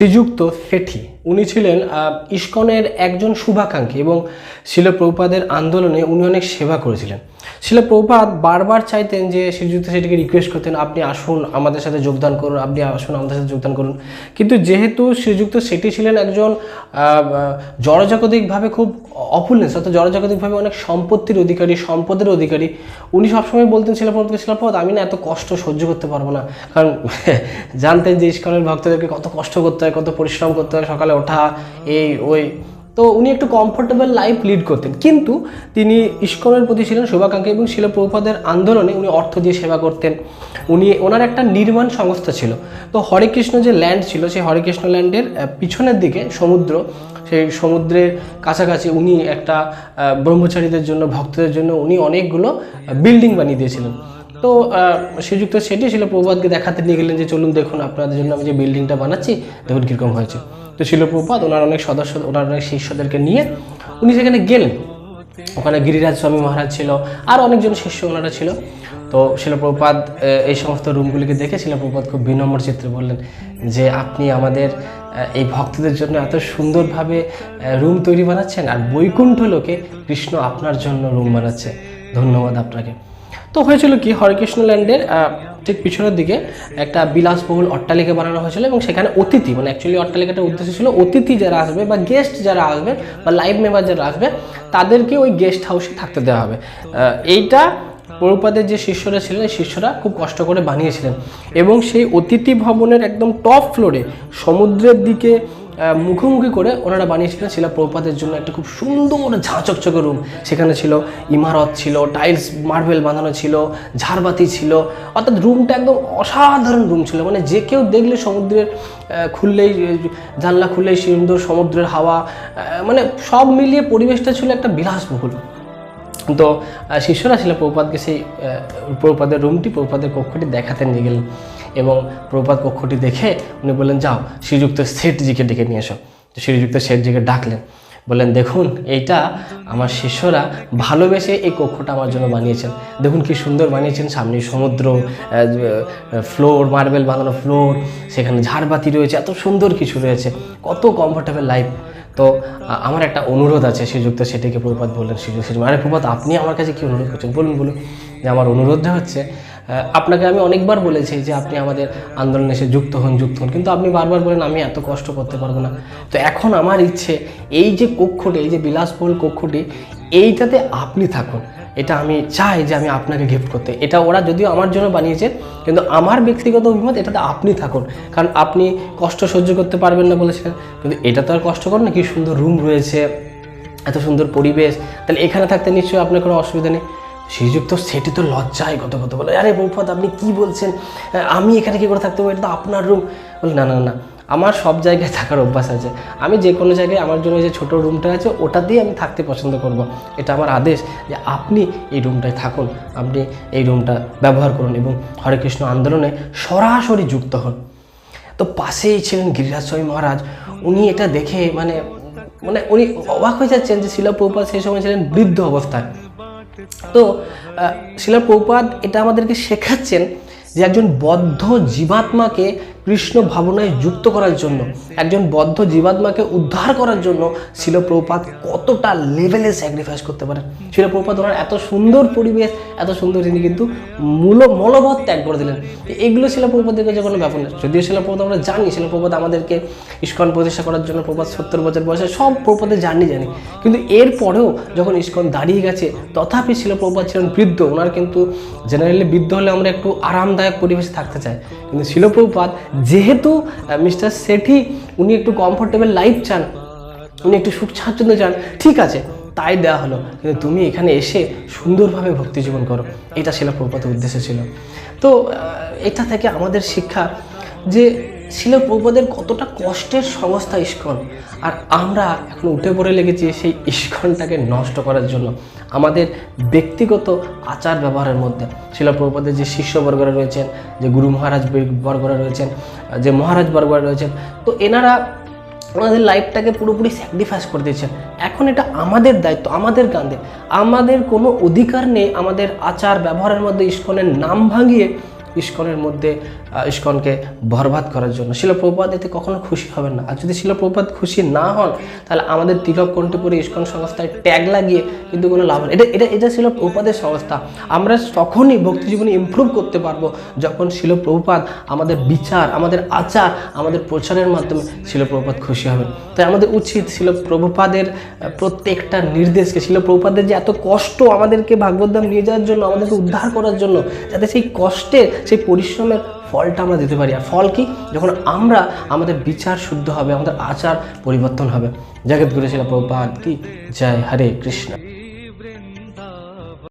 শ্রীযুক্ত শেঠি উনি ছিলেন ইস্কনের একজন শুভাকাঙ্ক্ষী এবং শিল প্রভুপাদের আন্দোলনে উনি অনেক সেবা করেছিলেন। শিল প্রভুপাদ বারবার চাইতেন যে শ্রীযুক্ত শেঠিকে রিকোয়েস্ট করতেন, আপনি আসুন, আমাদের সাথে যোগদান করুন, আপনি আসুন, আমাদের সাথে যোগদান করুন। কিন্তু যেহেতু শ্রীযুক্ত শেঠি ছিলেন একজন জড়জাগতিকভাবে খুব অপুলেন্স অর্থাৎ জড়জাগতিকভাবে অনেক সম্পত্তির অধিকারী, সম্পদের অধিকারী, উনি সবসময় বলতেন শিলাপ্রভুকে শিলাপ্রভুদ আমি না এত কষ্ট সহ্য করতে পারব না। কারণ জানতেন যে ইস্কনের ভক্তদেরকে কত কষ্ট করতে হয়, কত পরিশ্রম করতে হয় সকালে ওঠা, এই, ওই। তো উনি একটু কমফোর্টেবল লাইফ লিড করতেন। কিন্তু তিনি ইস্কনের প্রতি ছিলেন শুভাকাঙ্ক্ষী এবং শিলপ্রভুপাদের আন্দোলনে উনি অর্থ দিয়ে সেবা করতেন। উনি, ওনার একটা নির্মাণ সংস্থা ছিল। তো হরে কৃষ্ণ যে ল্যান্ড ছিল, সেই হরে কৃষ্ণ ল্যান্ডের পিছনের দিকে সমুদ্র, সেই সমুদ্রের কাছাকাছি উনি একটা ব্রহ্মচারীদের জন্য, ভক্তদের জন্য উনি অনেকগুলো বিল্ডিং বানিয়ে দিয়েছিলেন। তো শ্রীযুক্ত সেটি ছিল প্রভাতকে দেখাতে নিয়ে গেলেন যে, চলুন দেখুন, আপনাদের জন্য আমি যে বিল্ডিংটা বানাচ্ছি, দেখুন কীরকম হয়েছে। তো ছিল প্রভাত ওনার অনেক সদস্য, ওনার অনেক শিষ্যদেরকে নিয়ে উনি সেখানে গেলেন। ওখানে গিরিরাজ স্বামী মহারাজ ছিল, আর অনেকজন শিষ্য ওনারা ছিল। তো শিলপ্রপাত এই সমস্ত রুমগুলিকে দেখে শিলপ্রপাত খুব বিনম্র চিত্রে বললেন যে, আপনি আমাদের এই ভক্তদের জন্য এত সুন্দরভাবে রুম তৈরি বানাচ্ছেন, আর বৈকুণ্ঠ লোকে কৃষ্ণ আপনার জন্য রুম বানাচ্ছে। ধন্যবাদ আপনাকে। তো হয়েছিল কি? হরেকৃষ্ণ ল্যান্ডের ঠিক পিছনের দিকে একটা বিলাসবহুল অট্টালিকা বানানো হয়েছিল এবং সেখানে অতিথি মানে অ্যাকচুয়ালি অট্টালিকাটার উদ্দেশ্য ছিল অতিথি যারা আসবে বা গেস্ট যারা আসবে বা লাইভ মেম্বার যারা আসবে, তাদেরকে ওই গেস্ট হাউসে থাকতে দেওয়া হবে। এইটা প্রভুপাদের যে শিষ্যরা ছিলেন শিষ্যরা খুব কষ্ট করে বানিয়েছিলেন। এবং সেই অতিথি ভবনের একদম টপ ফ্লোরে সমুদ্রের দিকে মুখোমুখি করে ওনারা বানিয়েছিলেন শিলা প্রপাতের জন্য একটা খুব সুন্দর ঝাঁচকচকে রুম সেখানে ছিল ইমারত ছিল টাইলস মার্বেল বাঁধানো ছিল ঝাড়বাতি ছিল। অর্থাৎ রুমটা একদম অসাধারণ রুম ছিল। মানে যে কেউ দেখলে সমুদ্রের খুললেই জানলা খুললেই সুন্দর সমুদ্রের হাওয়া মানে সব মিলিয়ে পরিবেশটা ছিল একটা বিলাসবহুল। তো শিষ্যরা ছিল প্রভুপাদকে সেই আহ, প্রভুপাদের রুমটি প্রভুপাদের কক্ষটি দেখাতে নিয়ে গেলেন। এবং প্রভুপাদ কক্ষটি দেখে উনি বললেন, যাও, শ্রীযুক্ত শেঠজিকে ডেকে নিয়ে এসো। তো শ্রীযুক্ত শেঠজিকে ডাকলেন, বললেন, দেখুন, এইটা আমার শিষ্যরা ভালোবেসে এই কক্ষটা আমার জন্য বানিয়েছেন। দেখুন কি সুন্দর বানিয়েছেন। সামনে সমুদ্র ফ্লোর, মার্বেল বানানো ফ্লোর, সেখানে ঝাড়বাতি রয়েছে, এত সুন্দর কিছু রয়েছে। কত কমফোর্টেবল লাইফ তো আমার একটা অনুরোধ আছে, শ্রীযুক্ত সেটিকে প্রপাত বললেন, শ্রীযুক্ত আরে প্রপাত আপনি আমার কাছে কি অনুরোধ করছেন? বলুন বলুন। যে আমার অনুরোধটা হচ্ছে আপনাকে আমি অনেকবার বলেছি যে আপনি আমাদের আন্দোলনে এসে যুক্ত হন যুক্ত হন। কিন্তু আপনি বারবার বলেন, আমি এত কষ্ট করতে পারব না। তো এখন আমার ইচ্ছে, এই যে কক্ষটি, এই যে বিলাসবহুল কক্ষটি, এইটাতে আপনি থাকুন। এটা আমি চাই যে আমি আপনাকে গিফট করতে। এটা ওরা যদিও আমার জন্য বানিয়েছে, কিন্তু আমার ব্যক্তিগত অভিমত, এটাতে আপনি থাকুন। কারণ আপনি কষ্ট সহ্য করতে পারবেন না বলেছিলেন, কিন্তু এটা তো আর কষ্টকর না, কি সুন্দর রুম রয়েছে, এত সুন্দর পরিবেশ। তাহলে এখানে থাকতে নিশ্চয়ই আপনার কোনো অসুবিধা নেই। শ্রীযুক্ত সেটি তো লজ্জায় কত কত বলে, আরে বৌফাদ, আপনি কি বলছেন? আমি এখানে কি করে থাকতে পারি এটা তো আপনার রুম বলে, না না না আমার সব জায়গায় থাকার অভ্যাস আছে। আমি যে কোনো জায়গায় আমার জন্য যে ছোটো রুমটা আছে, ওটা দিয়ে আমি থাকতে পছন্দ করব। এটা আমার আদেশ যে আপনি এই রুমটায় থাকুন, আপনি এই রুমটা ব্যবহার করুন এবং হরে কৃষ্ণ আন্দোলনে সরাসরি যুক্ত হন। তো পাশেই ছিলেন গিরিরাজ মহারাজ। উনি এটা দেখে মানে মানে উনি অবাক হয়ে যাচ্ছেন যে শিলা প্রভুপাত সেই সময় ছিলেন বৃদ্ধ অবস্থায়। তো শিলা প্রপাত এটা আমাদেরকে শেখাচ্ছেন যে একজন বদ্ধ জীবাত্মাকে কৃষ্ণ ভাবনায় যুক্ত করার জন্য, একজন বদ্ধ জীবাত্মাকে উদ্ধার করার জন্য শিলপ্রপাত কতটা লেভেলে স্যাক্রিফাইস করতে পারেন শিলপ্রপাত ওনার এত সুন্দর পরিবেশ, এত সুন্দর তিনি কিন্তু মূল মূলবত ত্যাগ করে দিলেন। এগুলো শিলপ্রপাতের কাছে কোনো ব্যাপার না। যদিও শিলপ্রপাত আমরা জানি শিলপ্রপাত আমাদেরকে ইস্কন প্রতিষ্ঠা করার জন্য প্রপাত সত্তর বছর বয়সে সব প্রপাতের জার্নি জানি। কিন্তু এরপরেও যখন ইস্কন দাঁড়িয়ে গেছে, তথাপি শিলপ্রপাত ছিলেন বৃদ্ধ। ওনার কিন্তু জেনারেলি বৃদ্ধ হলে আমরা একটু আরামদায়ক পরিবেশে থাকতে চাই। কিন্তু শিলপ্রপাত যেহেতু মিস্টার সেঠি উনি একটু কমফোর্টেবল লাইফ চান, উনি একটু সুখ স্বাচ্ছন্দ্য চান, ঠিক আছে, তাই দেওয়া হলো। কিন্তু তুমি এখানে এসে সুন্দরভাবে ভক্তি জীবন করো। এটা ছিল প্রপাত উদ্দেশ্য ছিল। তো এটা থেকে আমাদের শিক্ষা যে শিল প্রপাদের কতটা কষ্টের সংস্থা ইস্কন। আর আমরা এখন উঠে পড়ে লেগেছি সেই ইস্কনটাকে নষ্ট করার জন্য। আমাদের ব্যক্তিগত আচার ব্যবহারের মধ্যে শিল প্রপাদের যে শিষ্যবর্গরা রয়েছেন, যে গুরু মহারাজ বর্গরা রয়েছেন, যে মহারাজ বর্গরা রয়েছেন। তো এনারা ওনাদের লাইফটাকে পুরোপুরি স্যাক্রিফাইস করে দিয়েছেন। এখন এটা আমাদের দায়িত্ব, আমাদের কাঁধে। আমাদের কোনো অধিকার নেই আমাদের আচার ব্যবহারের মধ্যে ইস্কনের নাম ভাঙিয়ে ইস্কনের মধ্যে ইস্কনকে বরবাদ করার জন্য। শিলপ্রপাত এতে কখনো খুশি হবেন না। আর যদি শিলপ্রপাত খুশি না হন, তাহলে আমাদের তিলক কণ্ঠপুরে ইস্কন সংস্থায় ট্যাগ লাগিয়ে কিন্তু কোনো লাভ নেই। এটা এটা এটা ছিল প্রভুপাদের সংস্থা। আমরা তখনই ভক্তি জীবনে ইমপ্রুভ করতে পারব যখন শিল প্রভুপাদ আমাদের বিচার, আমাদের আচার, আমাদের প্রচারের মাধ্যমে শিলপ্রপাত খুশি হবেন। তাই আমাদের উচিত ছিল প্রভুপাদের প্রত্যেকটা নির্দেশকে ছিল প্রভুপাদের যে এত কষ্ট আমাদেরকে ভাগবত নিয়ে যাওয়ার জন্য, আমাদেরকে উদ্ধার করার জন্য, যাতে সেই কষ্টের সেই পরিশ্রমের ফলটা আমরা দিতে পারি। আর ফল কি? যখন আমরা আমাদের বিচার শুদ্ধ হবে, আমাদের আচার পরিবর্তন হবে। জগৎগুরু শিলা প্রভাত কি? জয় হরে কৃষ্ণ।